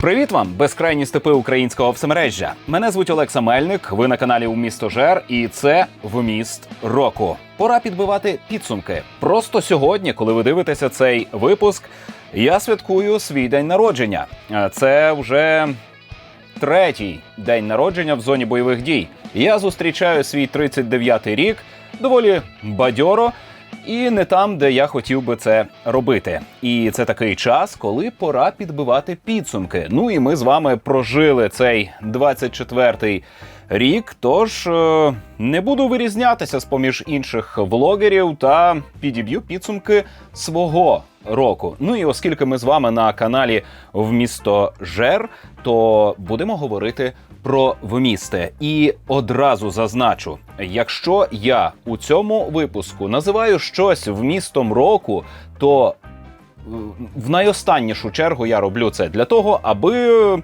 Привіт вам, безкрайні степи українського всемережжя. Мене звуть Олекса Мельник. Ви на каналі у місто Жер, і це вміст року. Пора підбивати підсумки. Просто сьогодні, коли ви дивитеся цей випуск, я святкую свій день народження. Це вже третій день народження в зоні бойових дій. Я зустрічаю свій 39-й рік доволі бадьоро. І не там, де я хотів би це робити. І це такий час, коли пора підбивати підсумки. Ну і ми з вами прожили цей 24-й рік. Тож е, не буду вирізнятися з поміж інших влогерів та підіб'ю підсумки свого року. Ну і оскільки ми з вами на каналі в місто Жер, то будемо говорити про вмісти. І одразу зазначу: якщо я у цьому випуску називаю щось вмістом року, то е, в найостаннішу чергу я роблю це для того, аби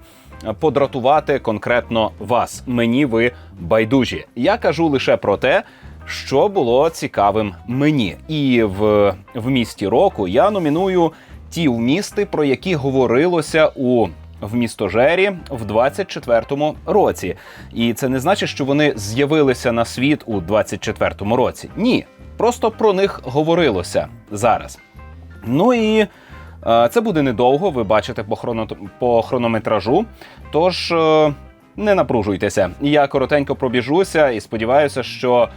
подратувати конкретно вас. Мені ви байдужі. Я кажу лише про те. Що було цікавим мені, і в, місті року я номіную ті вмісти, про які говорилося у в містожері в 24-му році. І це не значить, що вони з'явилися на світ у 24-му році. Ні, просто про них говорилося зараз. Ну і е, це буде недовго, ви бачите по, хроно, по хронометражу. Тож е, не напружуйтеся. Я коротенько пробіжуся і сподіваюся, що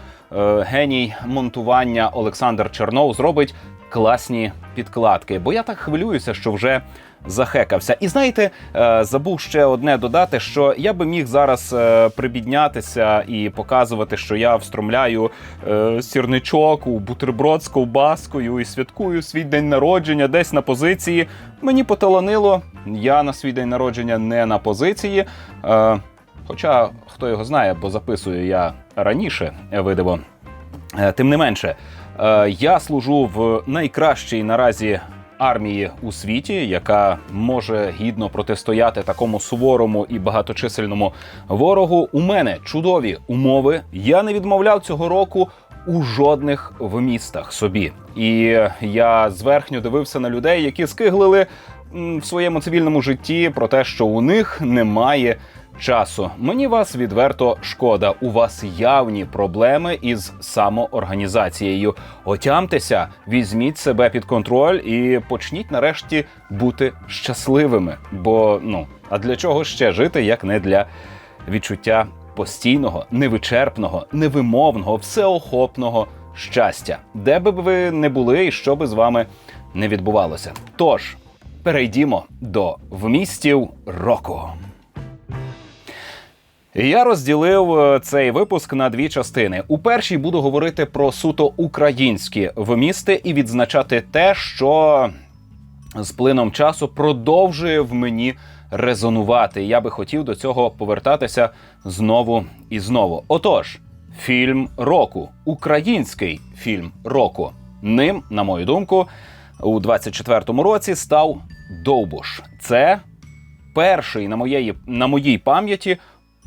геній монтування Олександр Чернов зробить класні підкладки. Бо я так хвилююся, що вже захекався. І знаєте, е, забув ще одне додати, що я би міг зараз е, прибіднятися і показувати, що я встромляю е, сірничок у бутерброд з ковбаскою і святкую свій день народження десь на позиції. Мені поталанило. Я на свій день народження не на позиції. Е, Хоча хто його знає, бо записую я раніше видиво. Е, Тим не менше, е, я служу в найкращій наразі армії у світі, яка може гідно протистояти такому суворому і багаточисельному ворогу. У мене чудові умови. Я не відмовляв цього року. У жодних вмістах собі, і я зверхньо дивився на людей, які скиглили в своєму цивільному житті про те, що у них немає часу. Мені вас відверто шкода. У вас явні проблеми із самоорганізацією. Отямтеся, візьміть себе під контроль і почніть нарешті бути щасливими. Бо ну а для чого ще жити, як не для відчуття постійного, невичерпного, невимовного, всеохопного щастя, де би ви не були і що би з вами не відбувалося. Тож перейдімо до вмістів року. Я розділив е, цей випуск на дві частини. У першій буду говорити про суто українські вмісти і відзначати те, що з плином часу продовжує в мені резонувати. Я би хотів до цього повертатися знову і знову. Отож, фільм року, український фільм року. Ним, на мою думку, у 24-му році став Довбуш. Це перший на моєї на моїй пам'яті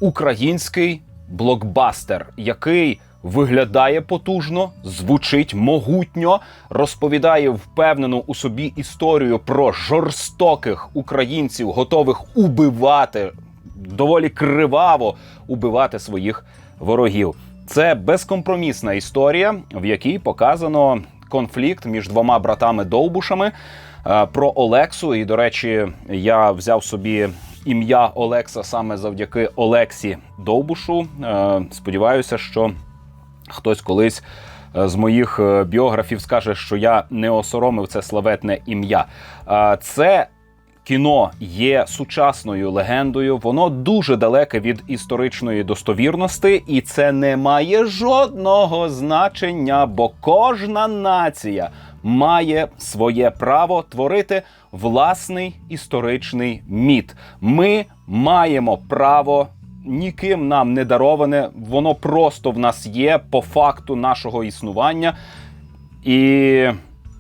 український блокбастер, який виглядає потужно, звучить могутньо, розповідає впевнену у собі історію про жорстоких українців, готових убивати доволі криваво убивати своїх ворогів. Це безкомпромісна історія, в якій показано конфлікт між двома братами Довбушами. Е, Про Олексу, і до речі, я взяв собі ім'я Олекса саме завдяки Олексі Довбушу. Е, Сподіваюся, що хтось колись е, з моїх е, біографів скаже, що я не осоромив це славетне ім'я. Це кіно є сучасною легендою, воно дуже далеке від історичної достовірності, і це не має жодного значення, бо кожна нація має своє право творити власний історичний міт. Ми маємо право. Ніким нам не дароване, воно просто в нас є по факту нашого існування. І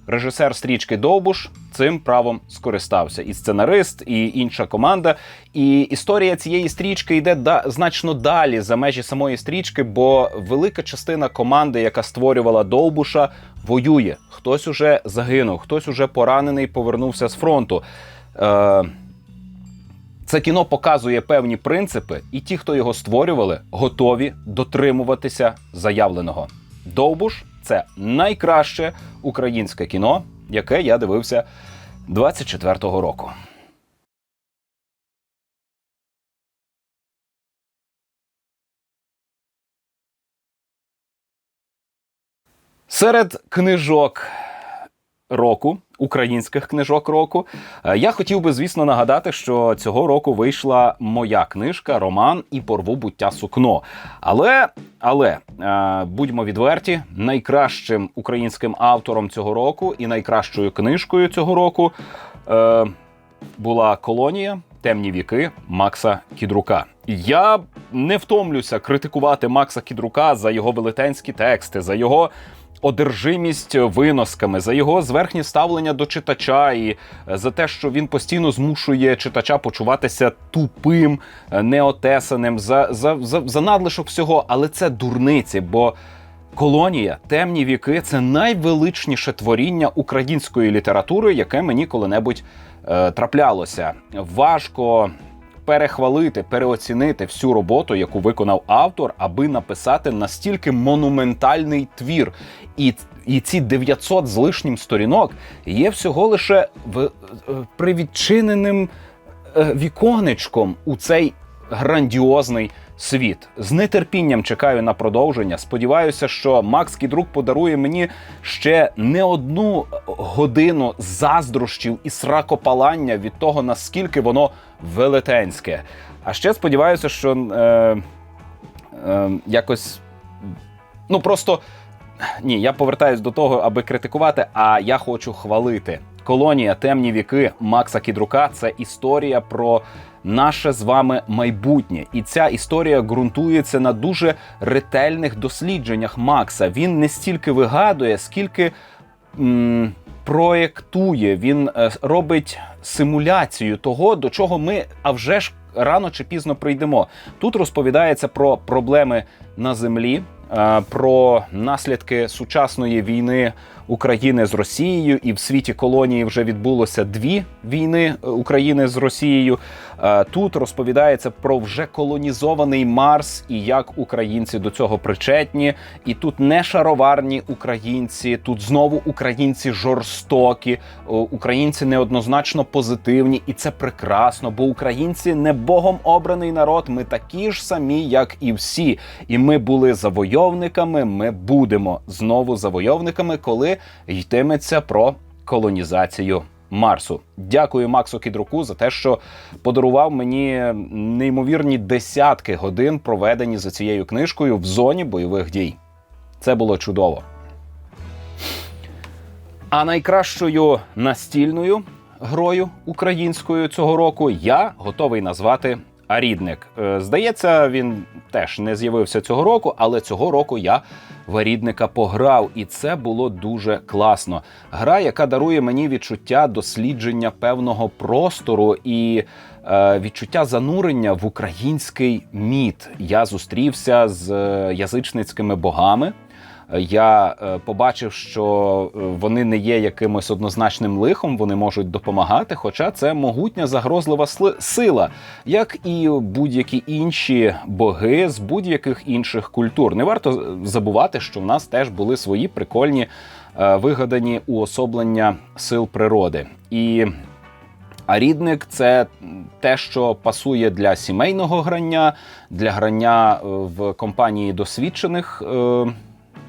режисер стрічки Довбуш цим правом скористався. І сценарист, і інша команда. І історія цієї стрічки йде да, значно далі за межі самої стрічки, бо велика частина команди, яка створювала Довбуша, воює. Хтось уже загинув, хтось уже поранений, повернувся з фронту. Е, Це кіно показує певні принципи, і ті, хто його створювали, готові дотримуватися заявленого. Довбуш це найкраще українське кіно, яке я дивився 24-го року. Серед книжок року, українських книжок року, е, я хотів би, звісно, нагадати, що цього року вийшла моя книжка Роман і порву буття сукно. Але, але е, будьмо відверті, найкращим українським автором цього року і найкращою книжкою цього року е, була колонія. Темні віки Макса Кідрука. Я не втомлюся критикувати Макса Кідрука за його велетенські тексти, за його одержимість виносками, за його зверхнє ставлення до читача і е, за те, що він постійно змушує читача почуватися тупим, е, неотесаним, за, за, за, за надлишок всього. Але це дурниці, бо. Колонія, темні віки це найвеличніше творіння української літератури, яке мені коли-небудь е, траплялося. Важко перехвалити, переоцінити всю роботу, яку виконав автор, аби написати настільки монументальний твір. І і ці 900 з лишнім сторінок є всього лише в е, привідчиненим е, віконечком у цей грандіозний світ. З нетерпінням чекаю на продовження. Сподіваюся, що Макс Кідрук подарує мені ще не одну годину заздрощів і сракопалання від того, наскільки воно велетенське. А ще сподіваюся, що е, е, якось ну просто. Ні, я повертаюсь до того, аби критикувати, а я хочу хвалити. Колонія темні віки Макса Кідрука це історія про наше з вами майбутнє. І ця історія ґрунтується на дуже ретельних дослідженнях Макса. Він не стільки вигадує, скільки м проєктує, він е, робить симуляцію того, до чого ми а вже ж рано чи пізно прийдемо. Тут розповідається про проблеми на землі. Е, про наслідки сучасної війни України з Росією, і в світі колонії вже відбулося дві війни е, України з Росією. Е, тут розповідається про вже колонізований Марс і як українці до цього причетні. І тут не шароварні українці, тут знову українці жорстокі, українці неоднозначно позитивні, і це прекрасно, бо українці не богом обраний народ. Ми такі ж самі, як і всі. І ми були завойовниками. Ми будемо знову завойовниками, коли йтиметься про колонізацію Марсу. Дякую Максу Кідруку за те, що подарував мені неймовірні десятки годин, проведені за цією книжкою в зоні бойових дій. Це було чудово. А найкращою настільною грою українською цього року я готовий назвати Арідник. Е, здається, він теж не з'явився цього року, але цього року я варідника пограв, і це було дуже класно. Гра, яка дарує мені відчуття дослідження певного простору і е, відчуття занурення в український міт. Я зустрівся з е, язичницькими богами я е, побачив, що е, вони не є якимось однозначним лихом, вони можуть допомагати. Хоча це могутня загрозлива сила, як і будь-які інші боги з будь-яких інших культур. Не варто забувати, що в нас теж були свої прикольні е, вигадані уособлення сил природи. І а рідник це те, що пасує для сімейного грання, для грання в компанії досвідчених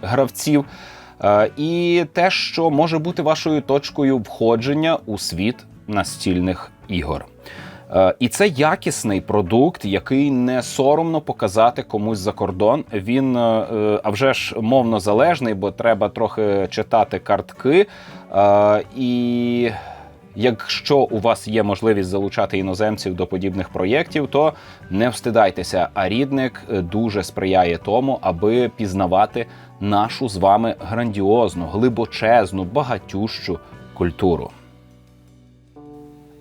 гравців, е, і те, що може бути вашою точкою входження у світ настільних ігор. Е, і це якісний продукт, який не соромно показати комусь за кордон. Він е, а вже ж мовно залежний, бо треба трохи читати картки. І Якщо у вас є можливість залучати іноземців до подібних проєктів, то не встидайтеся. А рідник дуже сприяє тому, аби пізнавати нашу з вами грандіозну, глибочезну, багатющу культуру.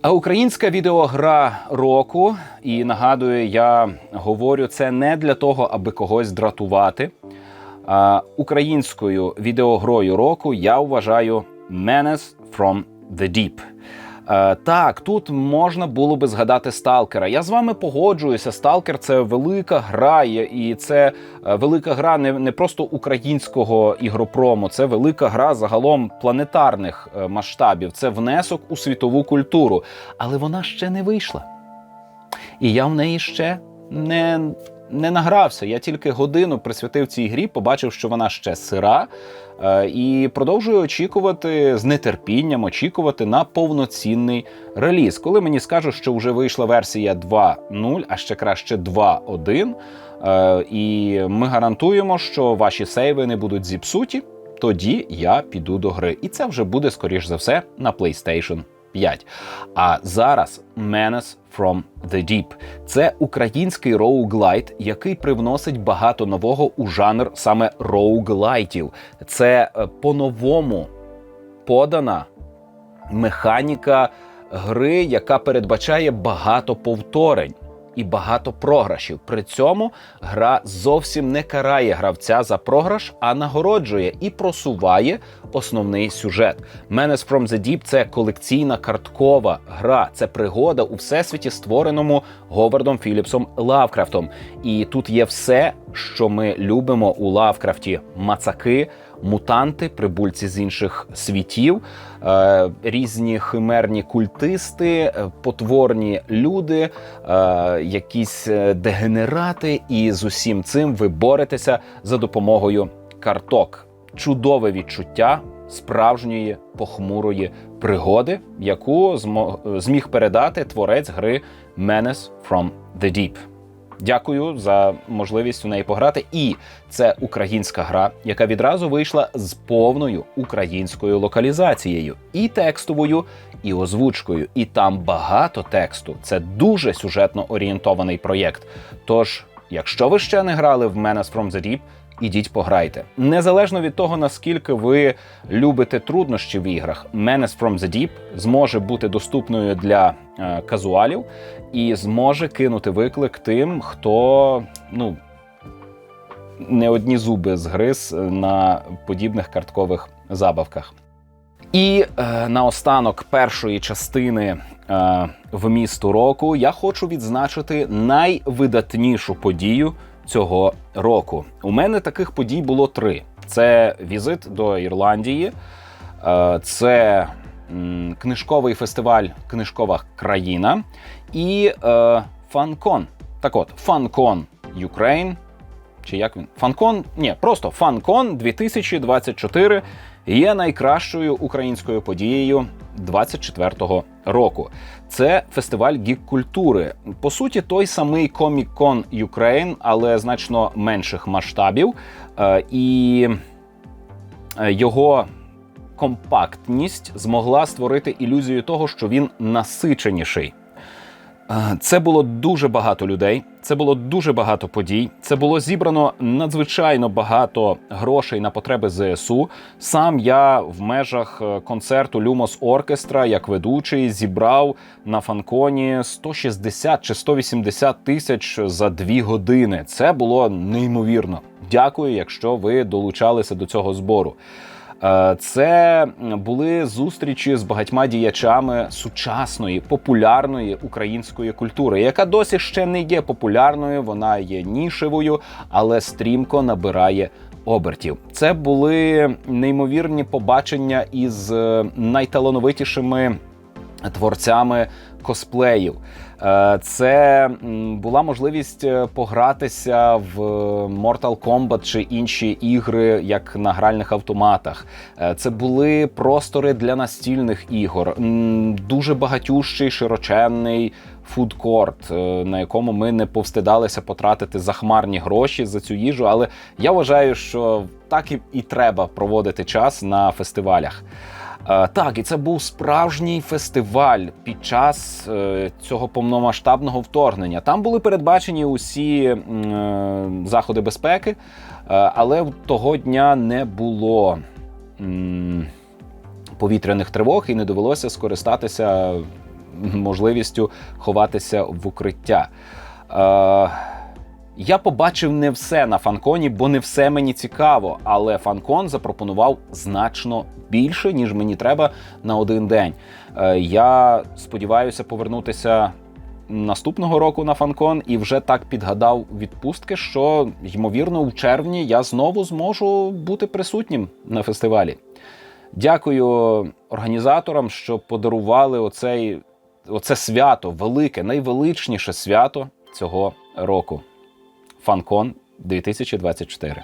А українська відеогра року, і нагадую, я говорю це не для того, аби когось дратувати. А Українською відеогрою року я вважаю Menace from the Deep. Е, так, тут можна було би згадати Сталкера. Я з вами погоджуюся. Сталкер це велика гра, і це е, велика гра не, не просто українського ігропрому, це велика гра загалом планетарних е, масштабів. Це внесок у світову культуру. Але вона ще не вийшла. І я в неї ще не не награвся. Я тільки годину присвятив цій грі, побачив, що вона ще сира, і продовжую очікувати з нетерпінням, очікувати на повноцінний реліз. Коли мені скажуть, що вже вийшла версія 2.0, а ще краще 2.1, е, і ми гарантуємо, що ваші сейви не будуть зіпсуті. Тоді я піду до гри, і це вже буде скоріш за все на PlayStation 5. А зараз Menace from the Deep. Це український роуглайт, який привносить багато нового у жанр саме роуглайтів. Це е, по-новому подана механіка гри, яка передбачає багато повторень і багато програшів. При цьому гра зовсім не карає гравця за програш, а нагороджує і просуває основний сюжет. Menace from the Deep – це колекційна карткова гра, це пригода у всесвіті, створеному Говардом Філіпсом Лавкрафтом. І тут є все, що ми любимо у Лавкрафті: мацаки мутанти, прибульці з інших світів, е, різні химерні культисти, е, потворні люди, е, якісь дегенерати, і з усім цим ви боретеся за допомогою карток. Чудове відчуття справжньої похмурої пригоди, яку зміг передати творець гри Menace from the Deep. Дякую за можливість у неї пограти. І це українська гра, яка відразу вийшла з повною українською локалізацією, і текстовою, і озвучкою. І там багато тексту. Це дуже сюжетно орієнтований проєкт. Тож, якщо ви ще не грали в Menace from the Deep, ідіть пограйте. Незалежно від того, наскільки ви любите труднощі в іграх, Menace from the Deep зможе бути доступною для е, казуалів і зможе кинути виклик тим, хто ну. Не одні зуби згриз на подібних карткових забавках. І е, наостанок першої частини е, в місту року я хочу відзначити найвидатнішу подію цього року. У мене таких подій було три: це візит до Ірландії, е, це книжковий фестиваль Книжкова країна і е, Фанкон. Так от, Фанкон Ukraine. Чи як він? Фанкон? Ні, просто Фанкон 2024 є найкращою українською подією 24-го року. Це фестиваль гік-культури. По суті, той самий Comic-Con Ukraine, але значно менших масштабів. Е, і е, його компактність змогла створити ілюзію того, що він насиченіший. Це було дуже багато людей, це було дуже багато подій. Це було зібрано надзвичайно багато грошей на потреби ЗСУ. Сам я в межах е, концерту Люмос Оркестра як ведучий зібрав на фанконі 160 чи 180 тисяч за дві години. Це було неймовірно. Дякую, якщо ви долучалися до цього збору. Е, це були зустрічі з багатьма діячами сучасної популярної української культури, яка досі ще не є популярною, вона є нішевою, але стрімко набирає обертів. Це були неймовірні побачення із е, найталановитішими творцями косплеїв. Е, це була можливість е, погратися в Mortal Kombat чи інші ігри, як на гральних автоматах. Е, це були простори для настільних ігор, дуже багатющий широченний фудкорт, на якому ми не повстидалися потратити захмарні гроші за цю їжу. Але я вважаю, що так і, і треба проводити час на фестивалях. Е, так, і це був справжній фестиваль під час е, цього повномасштабного вторгнення. Там були передбачені усі е, заходи безпеки, але того дня не було повітряних тривог і не довелося скористатися можливістю ховатися в укриття. Я побачив не все на фанконі, бо не все мені цікаво. Але фанкон запропонував значно більше, ніж мені треба на один день. Е, Я сподіваюся повернутися наступного року на фанкон і вже так підгадав відпустки, що ймовірно в червні я знову зможу бути присутнім на фестивалі. Дякую організаторам, що подарували оцей, оце свято, велике, найвеличніше свято цього року. Фанкон 2024.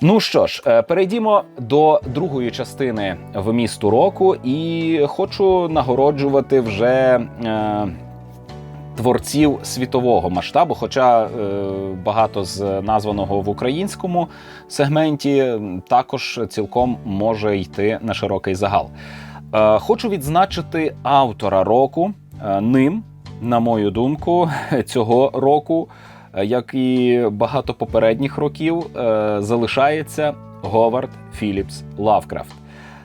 Ну що ж, е, перейдімо до другої частини в місту року, і хочу нагороджувати вже е, творців світового масштабу. Хоча е, багато з названого в українському сегменті також цілком може йти на широкий загал. Е, хочу відзначити автора року. Е, ним, на мою думку, цього року, як і багато попередніх років, е, залишається Говард Філіпс Лавкрафт.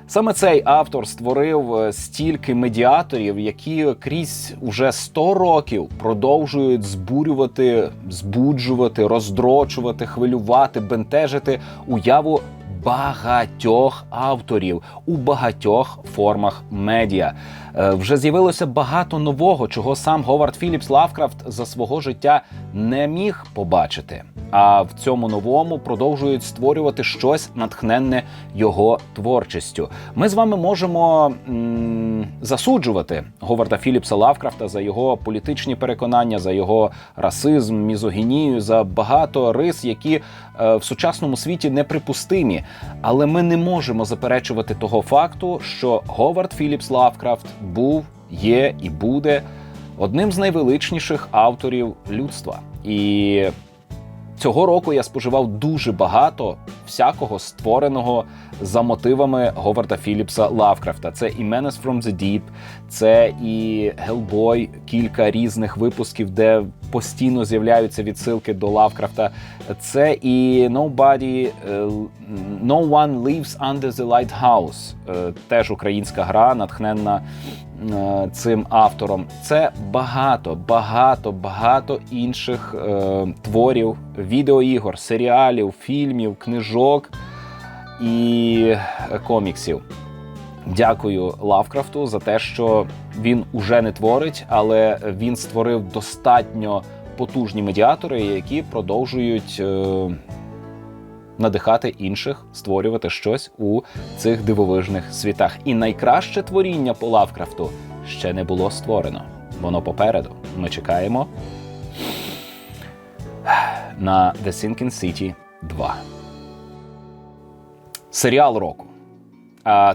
Саме цей автор створив е, стільки медіаторів, які крізь уже 100 років продовжують збурювати, збуджувати, роздрочувати, хвилювати, бентежити уяву багатьох авторів у багатьох формах медіа. Е, Вже з'явилося багато нового, чого сам Говард Філіпс Лавкрафт за свого життя не міг побачити. А в цьому новому продовжують створювати щось натхненне його творчістю. Ми з вами можемо м- засуджувати Говарда Філіпса Лавкрафта за його політичні переконання, за його расизм, мізогінію, за багато рис, які е, в сучасному світі неприпустимі. Але ми не можемо заперечувати того факту, що Говард Філіпс Лавкрафт був, є і буде одним з найвеличніших авторів людства. І цього року я споживав дуже багато всякого створеного за мотивами Говарда Філіпса Лавкрафта. Це Menace from the Deep, це і Hellboy, кілька різних випусків, де постійно з'являються відсилки до Лавкрафта. Це і Nobody, е, No One Lives Under the Lighthouse, е, теж українська гра, натхненна е, цим автором. Це багато, багато, багато інших творів, відеоігор, серіалів, фільмів, книжок і коміксів. Дякую Лавкрафту за те, що він уже не творить, але він створив достатньо потужні медіатори, які продовжують е, надихати інших створювати щось у цих дивовижних світах. І найкраще творіння по Лавкрафту ще не було створено. Воно попереду. Ми чекаємо на The Sinking City 2. Серіал року.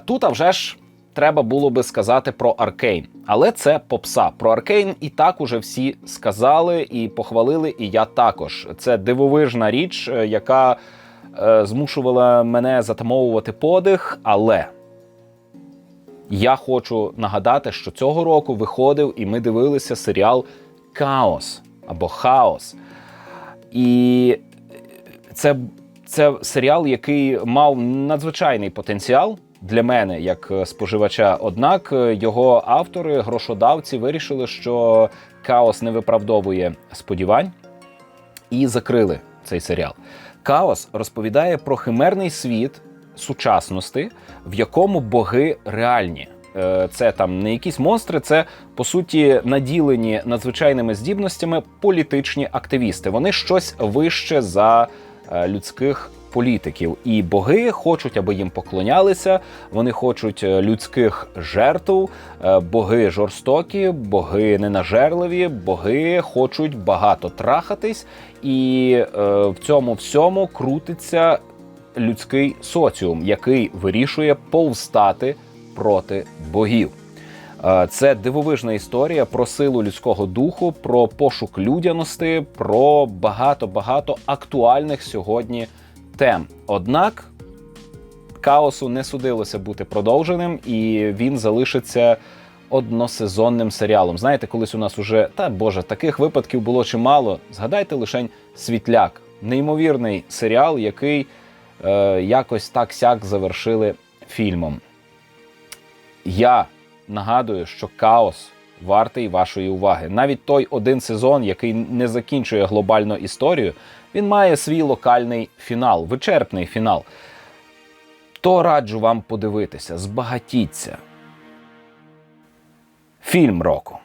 Тут, а вже ж, треба було би сказати про Аркейн. Але це попса. Про Аркейн і так уже всі сказали і похвалили, і я також. Це дивовижна річ, е, яка е, змушувала мене затамовувати подих. Але я хочу нагадати, що цього року виходив і ми дивилися серіал Каос або Хаос. І це, це серіал, який мав надзвичайний потенціал для мене як е, споживача. Однак е, його автори, грошодавці, вирішили, що Каос не виправдовує сподівань і закрили цей серіал. Каос розповідає про химерний світ сучасності, в якому боги реальні. Е, Це там не якісь монстри, це по суті наділені надзвичайними здібностями політичні активісти. Вони щось вище за людських політиків. І боги хочуть, аби їм поклонялися. Вони хочуть е, людських жертв, е, боги жорстокі, боги ненажерливі, боги хочуть багато трахатись, і е, в цьому всьому крутиться людський соціум, який вирішує повстати проти богів. Це дивовижна історія про силу людського духу, про пошук людяності, про багато багато актуальних сьогодні тем. Однак Каосу не судилося бути продовженим, і він залишиться односезонним серіалом. Знаєте, колись у нас уже та боже, таких випадків було чимало. Згадайте лишень Світляк, неймовірний серіал, який е, якось так сяк завершили фільмом. Я нагадую, що Каос вартий вашої уваги. Навіть той один сезон, який не закінчує глобальну історію, він має свій локальний фінал, вичерпний фінал. То раджу вам подивитися, збагатіться. Фільм року.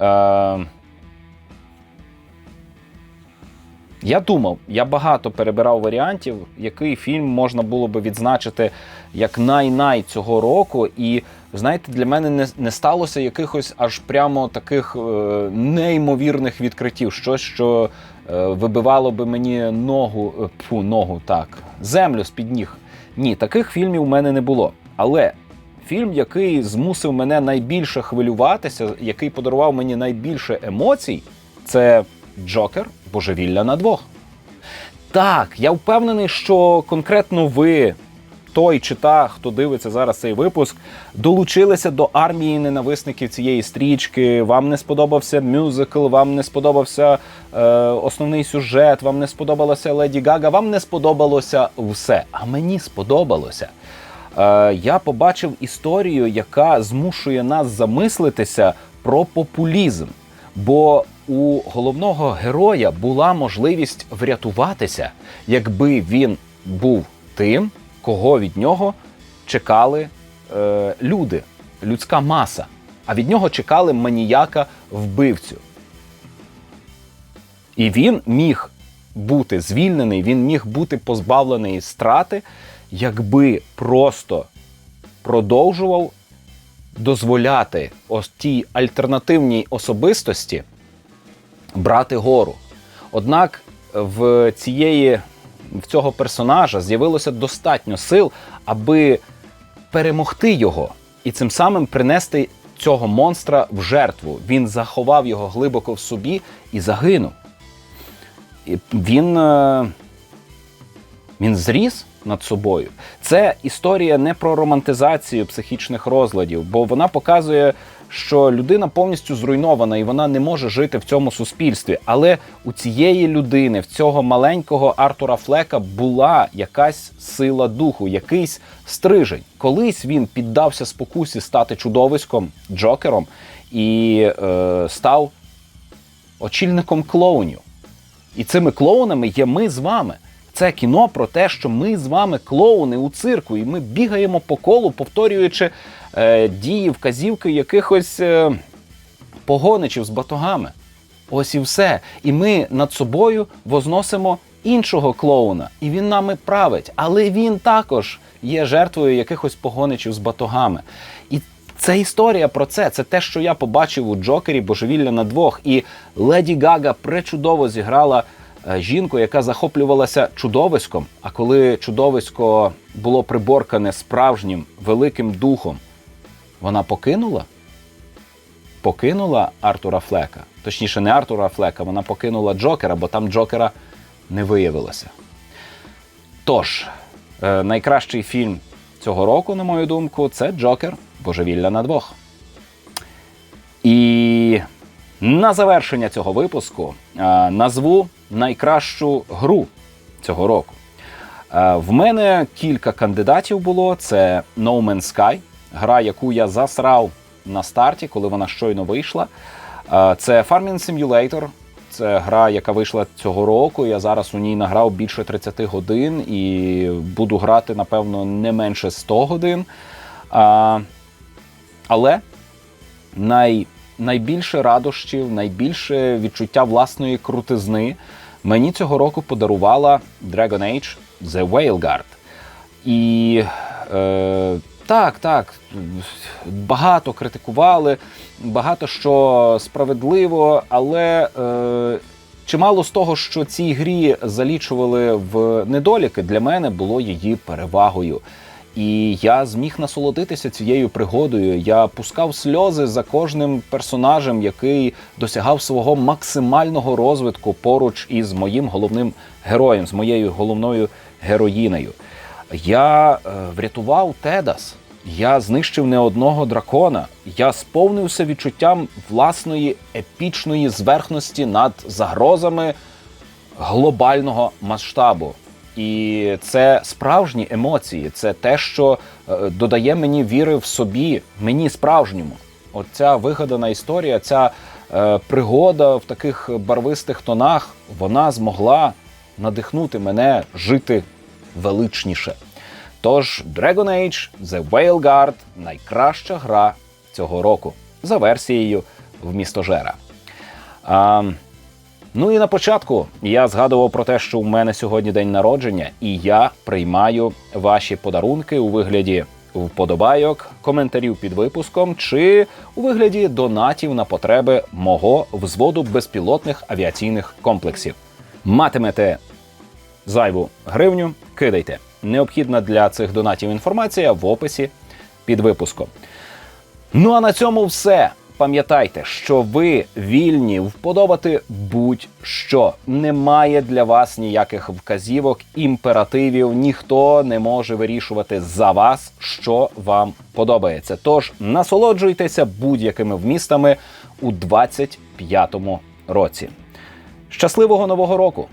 Е, Я думав, я багато перебирав варіантів, який фільм можна було би відзначити як най-най цього року. І знаєте, для мене не, не сталося якихось аж прямо таких е, неймовірних відкриттів. Щось, що е, вибивало би мені ногу, е, пфу, ногу, так, землю з-під ніг. Ні, таких фільмів у мене не було. Але фільм, який змусив мене найбільше хвилюватися, який подарував мені найбільше емоцій, це Джокер Божевілля на двох. Так, я впевнений, що конкретно ви, той чи та, хто дивиться зараз цей випуск, долучилися до армії ненависників цієї стрічки. Вам не сподобався мюзикл, вам не сподобався е, основний сюжет, вам не сподобалася Леді Гага, вам не сподобалося все. А мені сподобалося. Е, я побачив історію, яка змушує нас замислитися про популізм. Бо у головного героя була можливість врятуватися, якби він був тим, кого від нього чекали е, люди, людська маса. А від нього чекали маніяка вбивцю. І він міг бути звільнений, він міг бути позбавлений страти, якби просто продовжував дозволяти ось тій альтернативній особистості брати гору. Однак в цієї в цього персонажа з'явилося достатньо сил, аби перемогти його і цим самим принести цього монстра в жертву. Він заховав його глибоко в собі і загинув. Він, е, він зріс над собою. Це історія не про романтизацію психічних розладів, бо вона показує, що людина повністю зруйнована і вона не може жити в цьому суспільстві. Але у цієї людини, в цього маленького Артура Флека, була якась сила духу, якийсь стрижень. Колись він піддався спокусі стати чудовиськом, джокером і е, став очільником клоунів. І цими клоунами є ми з вами. Це кіно про те, що ми з вами клоуни у цирку, і ми бігаємо по колу, повторюючи дії, вказівки якихось е, погоничів з батогами. Ось і все. І ми над собою возносимо іншого клоуна, і він нами править. Але він також є жертвою якихось погоничів з батогами. І це історія про це. Це те, що я побачив у Джокері Божевілля на двох. І Леді Гага пречудово зіграла е, жінку, яка захоплювалася чудовиськом. А коли чудовисько було приборкане справжнім великим духом, вона покинула? Покинула Артура Флека. Точніше, не Артура Флека, вона покинула Джокера, бо там Джокера не виявилося. Тож, е, найкращий фільм цього року, на мою думку, це Джокер Божевілля на двох. І на завершення цього випуску е, назву найкращу гру цього року. Е, В мене кілька кандидатів було: це No Man's Sky, гра, яку я засрав на старті, коли вона щойно вийшла. Е, Це Farming Simulator. Це гра, яка вийшла цього року. Я зараз у ній награв більше 30 годин і буду грати, напевно, не менше 100 годин. Але най, найбільше радощів, найбільше відчуття власної крутизни мені цього року подарувала Dragon Age The Whaleguard. І е, так, так, багато критикували, багато що справедливо, але е, чимало з того, що цій грі залічували в недоліки, для мене було її перевагою. І я зміг насолодитися цією пригодою. Я пускав сльози за кожним персонажем, який досягав свого максимального розвитку поруч із моїм головним героєм, з моєю головною героїнею. Я е, врятував Тедас. Я знищив не одного дракона. Я сповнився відчуттям власної епічної зверхності над загрозами глобального масштабу. І це справжні емоції, це те, що е, додає мені віри в собі, мені справжньому. оця вигадана історія, ця е, пригода в таких барвистих тонах, вона змогла надихнути мене жити величніше. Тож Dragon Age The Whale Guard – найкраща гра цього року за версією в містожера. А, ну і на початку я згадував про те, що у мене сьогодні день народження, і я приймаю ваші подарунки у вигляді вподобайок, коментарів під випуском чи у вигляді донатів на потреби мого взводу безпілотних авіаційних комплексів. Матимете зайву гривню, кидайте. Необхідна для цих донатів інформація в описі під випуском. Ну а на цьому все. Пам'ятайте, що ви вільні вподобати будь-що. Немає для вас ніяких вказівок, імперативів. Ніхто не може вирішувати за вас, що вам подобається. Тож насолоджуйтеся будь-якими вмістами у 25-му році. Щасливого нового року!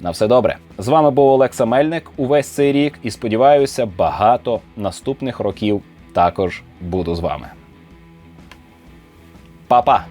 На все добре. З вами був Олекса Мельник увесь цей рік і сподіваюся, багато наступних років також буду з вами. Па-па!